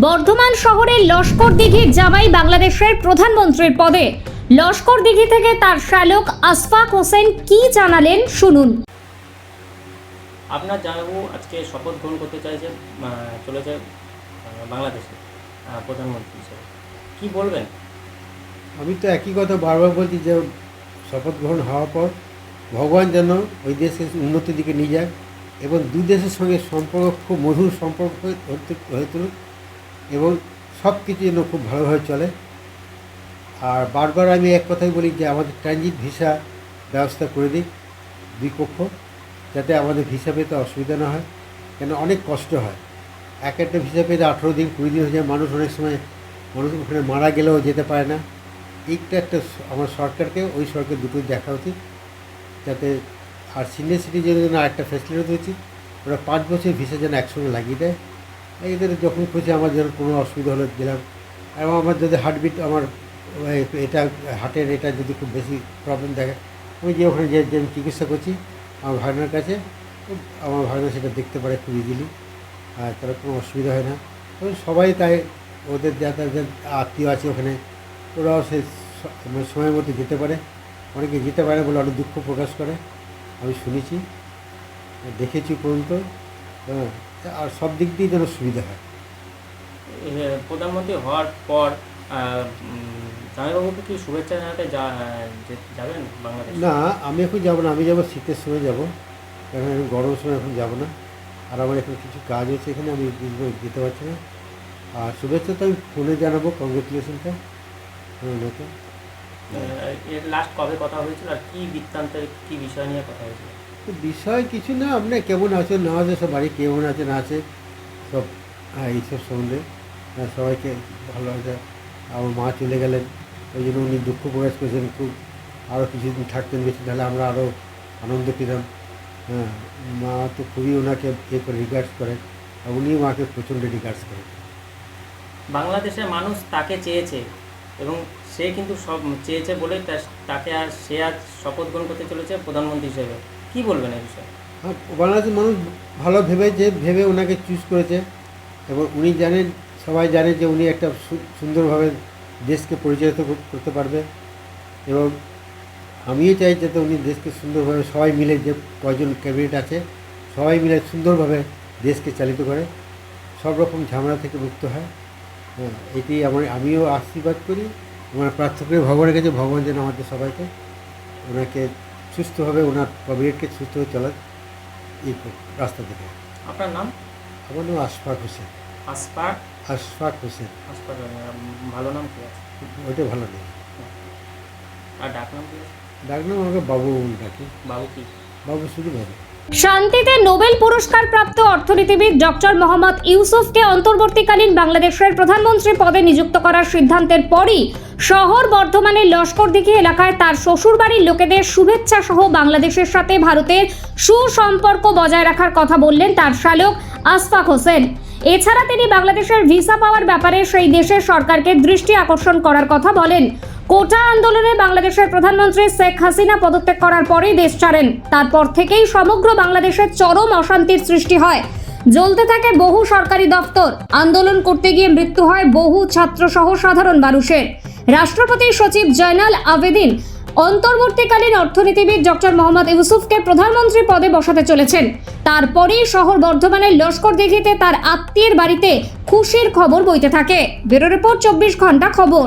বর্ধমান শহরের লস্কর দিঘির জামাই বাংলাদেশের প্রধানমন্ত্রীর পদে। লস্কর দিঘি থেকে তার শ্যালক আসফাক হোসেন কি জানালেন শুনুন। আপনার জামাইবাবু আজকে শপথ গ্রহণ করতে চাইছে চলেছে বাংলাদেশে প্রধানমন্ত্রী হিসেবে। কী বলবেন? আমি তো একই কথা বারবার বলছি যে শপথ গ্রহণ হওয়ার পর ভগবান যেন ওই দেশের উন্নতির দিকে নিয়ে যায় এবং দুই দেশের সঙ্গে সম্পর্ক খুব মধুর সম্পর্ক হয়ে হয়ে তুলুক। এবং সব কিছু যেন খুব ভালোভাবে চলে। আর বারবার আমি এক কথাই বলি যে আমাদের ট্রানজিট ভিসা ব্যবস্থা করে দিক দুই পক্ষ যাতে আমাদের ভিসা পেতে অসুবিধা না হয়, কেন অনেক কষ্ট হয়। এক একটা ভিসা পেতে আঠেরো দিন, কুড়ি দিন হয়ে যায়, মানুষ অনেক সময়, মানুষ ওখানে মারা গেলেও যেতে পারে না। এইটা একটা আমার সরকারকে, ওই সরকার দুটোই দেখা উচিত, যাতে আর সিনিয়র সিটিজেনের জন্য আরেকটা ফ্যাসিলিটি উচিত। ওরা পাঁচ বছর ভিসা যেন একসঙ্গে লাগিয়ে দেয়। এদের যখন খুশি আমার যেন কোনো অসুবিধা হলে গেলাম এবং আমার যদি হার্টবিট আমার এটা হার্টের এটা যদি খুব বেশি প্রবলেম থাকে আমি যে ওখানে যে আমি চিকিৎসা করছি, আমার ভাগনার কাছে, আমার ভাগনা সেটা দেখতে পারে খুব ইজিলি আর তার কোনো অসুবিধা হয় না। তো সবাই তাই, ওদের যা তাদের আত্মীয় আছে ওখানে, ওরাও সে মানে সময় মতো যেতে পারে। অনেকে যেতে পারে বলে অনেক দুঃখ প্রকাশ করে। আমি শুনেছি, দেখেছি পর্যন্ত। হ্যাঁ আর সব দিক দিয়ে যেন সুবিধা হয়। প্রধানমন্ত্রী হওয়ার পর জামাইবাবুকে কি শুভেচ্ছা জানাতে যাবেন বাংলাদেশ? না আমি এখন যাব না আমি যাব শীতের সময় যাব। কারণ এখন গরমের সময় এখন যাব না। আর আমার এখন কিছু কাজ আছে এখানে আমি যেতে পারছি না। আর শুভেচ্ছা তো আমি ফোনে জানাব কংগ্রেচুলেশনটা ওনাকে এর লাস্ট কবে কথা হয়েছিল আর কি বৃত্তান্তের কি বিষয় নিয়ে কথা হয়েছিল? বিষয় কিছু না আপনার কেমন আছে না আছে সব বাড়ি কেমন আছে না আছে সব এইসব সম্বন্ধে। সবাইকে ভালো আছে। আমার মা চলে গেলেন ওই জন্য উনি দুঃখ প্রকাশ করেছেন খুব আরও কিছুদিন থাকতেন বেশি তাহলে আমরা আরও আনন্দ পেতাম। হ্যাঁ মা তো খুবই ওনাকে ইয়ে করে রিগার্ডস করেন আর উনিও মাকে প্রচণ্ড রিগার্ডস করেন। বাংলাদেশের মানুষ তাকে চেয়েছে এবং সে কিন্তু সব চেয়েছে বলে তাকে আর সে আজ শপথ গ্রহণ করতে চলেছে প্রধানমন্ত্রী হিসেবে। কি বলবেন এই বিষয়ে? হ্যাঁ বাংলাদেশের মানুষ ভালো ভেবে যে, ভেবে ওনাকে চুজ করেছে এবং উনি জানেন, সবাই জানে যে উনি একটা সুন্দরভাবে দেশকে পরিচালিত করতে পারবে এবং আমিও চাই যাতে উনি দেশকে সুন্দরভাবে সবাই মিলে যে কয়জন ক্যাবিনেট আছে, সবাই মিলে সুন্দরভাবে দেশকে চালিত করে। সব রকম ঝামেলা থেকে মুক্ত হয়। হ্যাঁ এটি আমার আমিও আশীর্বাদ করি। আমার প্রার্থনা করি ভগবানের কাছে ভগবান যেন আমাদের সবাইকে ওনাকে সুস্থভাবে ওনার ক্যাবিনেটকে সুস্থভাবে চলার এই রাস্তা থেকে। আপনার নাম? আমার নাম আশফাক হোসেন। আসপার আশফাক হোসেন। ভালো নাম কি আছে? ওইটা ভালো নেই আর ডাক নাম কি আছে? ডাক নাম আমাকে বাবু ডাকি। বাবু কি? বাবু শুধু বাবু। শান্তিতে নোবেল পুরস্কার প্রাপ্ত অর্থনীতিবিদ ডক্টর মোহাম্মদ ইউসুফকে অন্তর্বর্তীকালীন বাংলাদেশের প্রধানমন্ত্রী পদে নিযুক্ত করার সিদ্ধান্তের পরই শহর বর্ধমানের লস্করদিঘি এলাকায় তার শ্বশুরবাড়ির লোকেদের শুভেচ্ছা সহ বাংলাদেশের সাথে ভারতের সুসম্পর্ক বজায় রাখার কথা বললেন তার শ্যালক আসফাক হোসেন। এছাড়া তিনি বাংলাদেশের ভিসা পাওয়ার ব্যাপারে সেই দেশের সরকারকে দৃষ্টি আকর্ষণ করার কথা বলেন। কোটা আন্দোলনে বাংলাদেশের প্রধানমন্ত্রী শেখ হাসিনা পদত্যাগ করার পরেই দেশ ছাড়েন। তারপর থেকেই সমগ্র বাংলাদেশের চরম অশান্তির সৃষ্টি হয়। জ্বলতে থাকে বহু সরকারি দপ্তর আন্দোলন করতে গিয়ে মৃত্যু হয় বহু ছাত্র সহ সাধারণ মানুষের। রাষ্ট্রপতির সচিব জয়নাল আবেদিন অন্তর্বর্তীকালীন অর্থনীতিবিদ ডক্টর মোহাম্মদ ইউসুফকে প্রধানমন্ত্রী পদে বসাতে চলেছেন। তারপরেই শহর বর্ধমানের লস্কর দিঘিতে তার আত্মীয়ের বাড়িতে খুশির খবর বইতে থাকে। ব্যুরো রিপোর্ট, চব্বিশ ঘণ্টা খবর।